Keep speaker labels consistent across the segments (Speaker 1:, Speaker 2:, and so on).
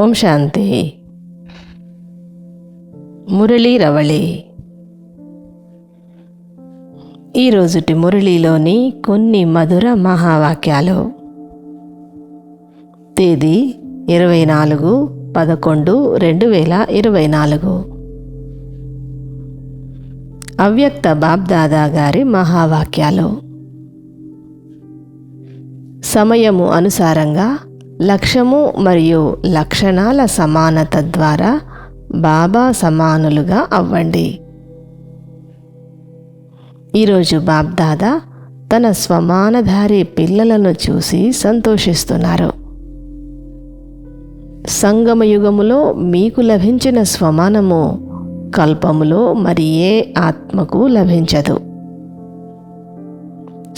Speaker 1: ఓం శాంతి. మురళీ రవళి. ఈరోజుటి మురళీలోని కొన్ని మధుర మహావాక్యాలు. తేదీ ఇరవై నాలుగు పదకొండు రెండు వేల ఇరవై నాలుగు. అవ్యక్త బాబ్దాదా గారి మహావాక్యాలు. సమయము అనుసారంగా లక్ష్యము మరియు లక్షణాల సమానత ద్వారా బాబా సమానులుగా అవ్వండి. ఈరోజు బాబ్దాదా తన స్వమానధారి పిల్లలను చూసి సంతోషిస్తున్నారు. సంగమయుగములో మీకు లభించిన స్వమానము కల్పములో మరి ఏ ఆత్మకు లభించదు.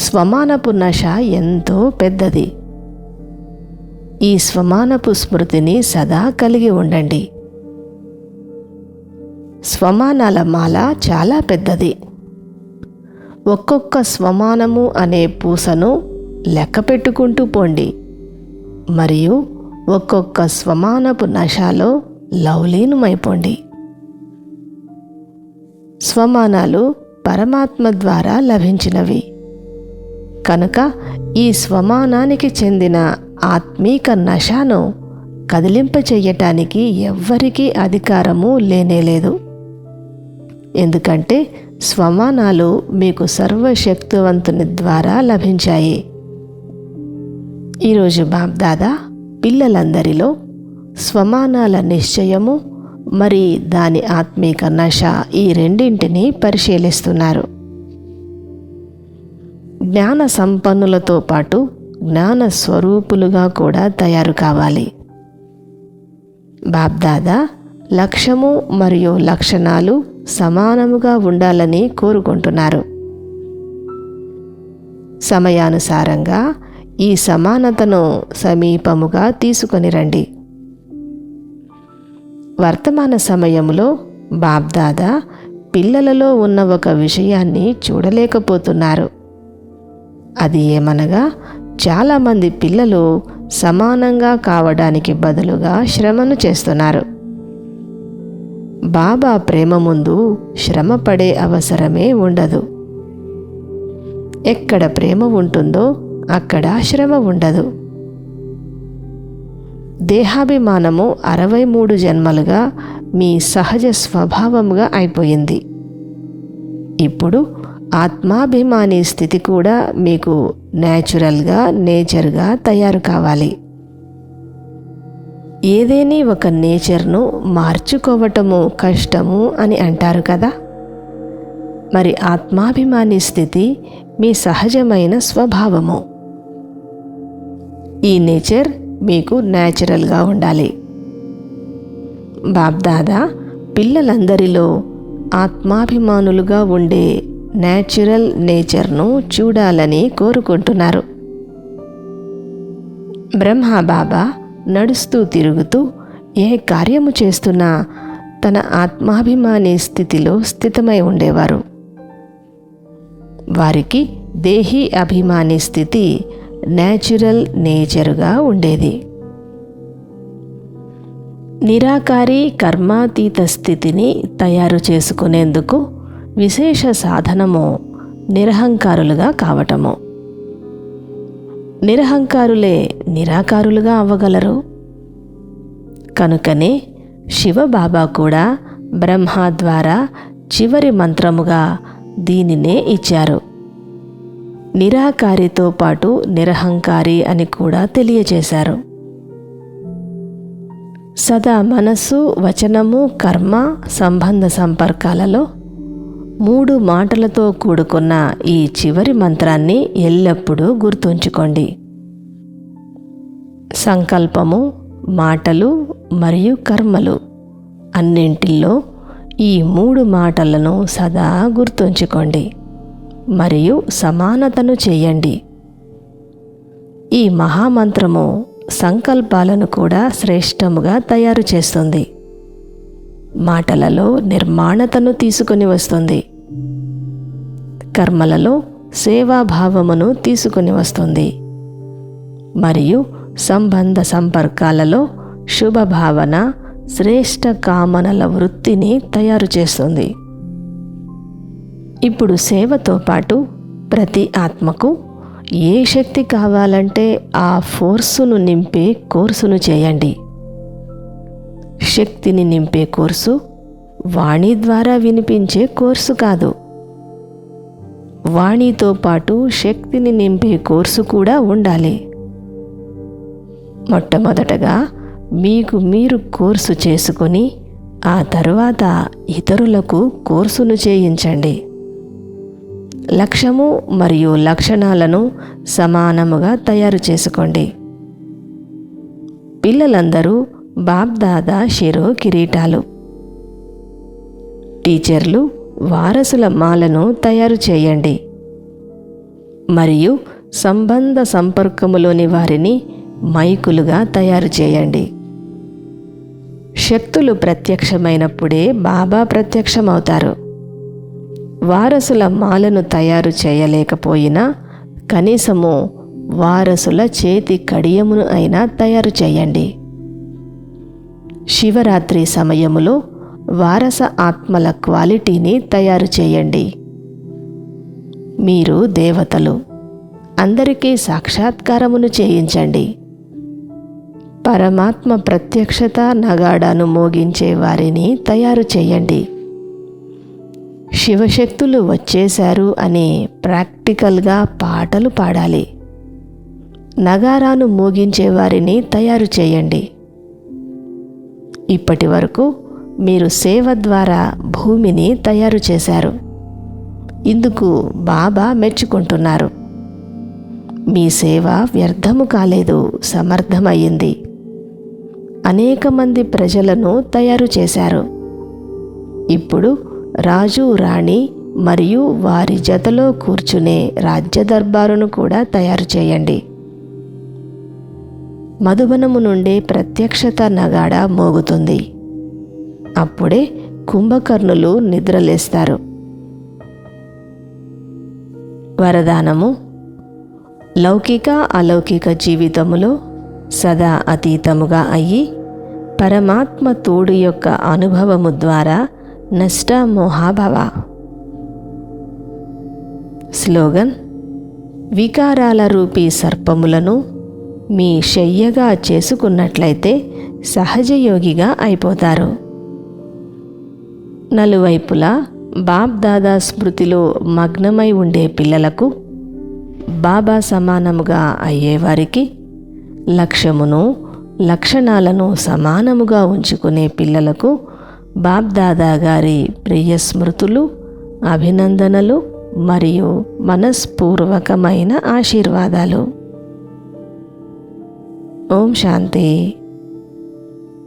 Speaker 1: స్వమానపు నష ఎంతో పెద్దది. ఈ స్వమానపు స్మృతిని సదా కలిగి ఉండండి. స్వమానాల మాల చాలా పెద్దది. ఒక్కొక్క స్వమానము అనే పూసను లెక్క పెట్టుకుంటూ పోండి. మరియు ఒక్కొక్క స్వమానపు నశాలో లవలీనమైపోండి స్వమానాలు పరమాత్మ ద్వారా లభించినవి. కనుక ఈ స్వమానానికి చెందిన ఆత్మీక నశాను కదిలింపచేయటానికి ఎవ్వరికీ అధికారము లేనేలేదు ఎందుకంటే స్వమానాలు మీకు సర్వశక్తివంతుని ద్వారా లభించాయి. ఈరోజు బాబ్దాదా పిల్లలందరిలో స్వమానాల నిశ్చయము మరి దాని ఆత్మీక నశ ఈ రెండింటినీ పరిశీలిస్తున్నారు. జ్ఞాన సంపన్నులతో పాటు జ్ఞాన స్వరూపులుగా కూడా తయారు కావాలి. బాబ్దాదా లక్ష్యము మరియు లక్షణాలు సమానముగా ఉండాలని కోరుకుంటున్నారు. సమయానుసారంగా ఈ సమానతను సమీపముగా తీసుకొని రండి. వర్తమాన సమయంలో బాబ్దాదా పిల్లలలో ఉన్న ఒక విషయాన్ని చూడలేకపోతున్నారు. అది ఏమనగా చాలామంది పిల్లలు సమానంగా కావడానికి బదులుగా శ్రమను చేస్తున్నారు. బాబా ప్రేమ ముందు శ్రమ పడే అవసరమే ఉండదు. ఎక్కడ ప్రేమ ఉంటుందో అక్కడ శ్రమ ఉండదు. దేహాభిమానము అరవై మూడు జన్మలుగా మీ సహజ స్వభావముగా అయిపోయింది. ఇప్పుడు ఆత్మాభిమాని స్థితి కూడా మీకు న్యాచురల్గా నేచర్గా తయారు కావాలి. ఏదేని ఒక నేచర్ను మార్చుకోవటము కష్టము అని అంటారు కదా? మరి ఆత్మాభిమాని స్థితి మీ సహజమైన స్వభావము. ఈ నేచర్ మీకు న్యాచురల్గా ఉండాలి. బాబ్దాదా పిల్లలందరిలో ఆత్మాభిమానులుగా ఉండే న్యాచురల్ నేచర్ను చూడాలని కోరుకుంటున్నారు. బ్రహ్మ బాబా నడుస్తూ తిరుగుతూ ఏ కార్యము చేస్తున్నా తన ఆత్మాభిమాని స్థితిలో స్థితమై ఉండేవారు. వారికి దేహీ అభిమాని స్థితి న్యాచురల్ నేచరుగా ఉండేది. నిరాకారి కర్మాతీత స్థితిని తయారు చేసుకునేందుకు విశేష సాధనము నిరహంకారులుగా కావటము. నిరహంకారులే నిరాకారులుగా అవ్వగలరు. కనుకనే శివబాబా కూడా బ్రహ్మ ద్వారా చివరి మంత్రముగా దీనినే ఇచ్చారు. నిరాకారితో పాటు నిరహంకారి అని కూడా తెలియజేశారు. సదా మనస్సు వచనము కర్మ సంబంధ సంపర్కాలలో మూడు మాటలతో కూడుకున్న ఈ చివరి మంత్రాన్ని ఎల్లప్పుడూ గుర్తుంచుకోండి. సంకల్పము మాటలు మరియు కర్మలు అన్నింటిలో ఈ మూడు మాటలను సదా గుర్తుంచుకోండి. మరియు సమానతను చేయండి. ఈ మహామంత్రము సంకల్పాలను కూడా శ్రేష్టముగా తయారు చేస్తుంది. మాటలలో నిర్మాణతను తీసుకుని వస్తుంది. కర్మలలో సేవాభావమును తీసుకుని వస్తుంది. మరియు సంబంధ సంపర్కాలలో శుభభావన శ్రేష్ట కామనల వృత్తిని తయారు చేస్తుంది. ఇప్పుడు సేవతో పాటు ప్రతి ఆత్మకు ఏ శక్తి కావాలంటే ఆ ఫోర్సును నింపే కోర్సును చేయండి. శక్తిని నింపే కోర్సు వాణి ద్వారా వినిపించే కోర్సు కాదు. వాణితో పాటు శక్తిని నింపే కోర్సు కూడా ఉండాలి. మొట్టమొదటగా మీకు మీరు కోర్సు చేసుకొని ఆ తరువాత ఇతరులకు కోర్సును చేయించండి. లక్ష్యము మరియు లక్షణాలను సమానముగా తయారు చేసుకోండి. పిల్లలందరూ బాబ్దాదా శిరో కిరీటాలు. టీచర్లు వారసుల మాలను తయారు చేయండి. మరియు సంబంధ సంపర్కములోని వారిని మైకులుగా తయారు చేయండి. శక్తులు ప్రత్యక్షమైనప్పుడే బాబా ప్రత్యక్షమవుతారు. వారసుల మాలను తయారు చేయలేకపోయినా కనీసము వారసుల చేతి కడియమును అయినా తయారు చేయండి. శివరాత్రి సమయములో వారస ఆత్మల క్వాలిటీని తయారు చేయండి. మీరు దేవతలు అందరికీ సాక్షాత్కారమును చేయించండి. పరమాత్మ ప్రత్యక్షత నగాడాను మోగించే వారిని తయారు చేయండి. శివశక్తులు వచ్చేశారు అని ప్రాక్టికల్గా పాటలు పాడాలి. నగారాను మోగించే వారిని తయారు చేయండి. ఇప్పటి వరకు మీరు సేవ ద్వారా భూమిని తయారు చేశారు. ఇందుకు బాబా మెచ్చుకుంటున్నారు. మీ సేవ వ్యర్థము కాలేదు సమర్థమయ్యింది. అనేక మంది ప్రజలను తయారు చేశారు. ఇప్పుడు రాజు రాణి మరియు వారి జతలో కూర్చునే రాజ్య దర్బారును కూడా తయారు చేయండి. మధుబనము నుండే ప్రత్యక్షత నగాడ మోగుతుంది. అప్పుడే కుంభకర్ణులు నిద్రలేస్తారు. వరదానము లౌకిక అలౌకిక జీవితములో సదా అతీతముగా అయ్యి పరమాత్మ తోడు యొక్క అనుభవము ద్వారా నష్ట మోహాభవ స్లోగన్ వికారాల రూపీ సర్పములను మీ శయ్యగా చేసుకున్నట్లయితే సహజయోగిగా అయిపోతారు. నలువైపులా బాబ్దాదా స్మృతిలో మగ్నమై ఉండే పిల్లలకు బాబా సమానముగా అయ్యేవారికి లక్ష్యమును లక్షణాలను సమానముగా ఉంచుకునే పిల్లలకు బాబ్దాదా గారి ప్రియ స్మృతులు అభినందనలు మరియు మనస్పూర్వకమైన ఆశీర్వాదాలు. ఓం శాంతి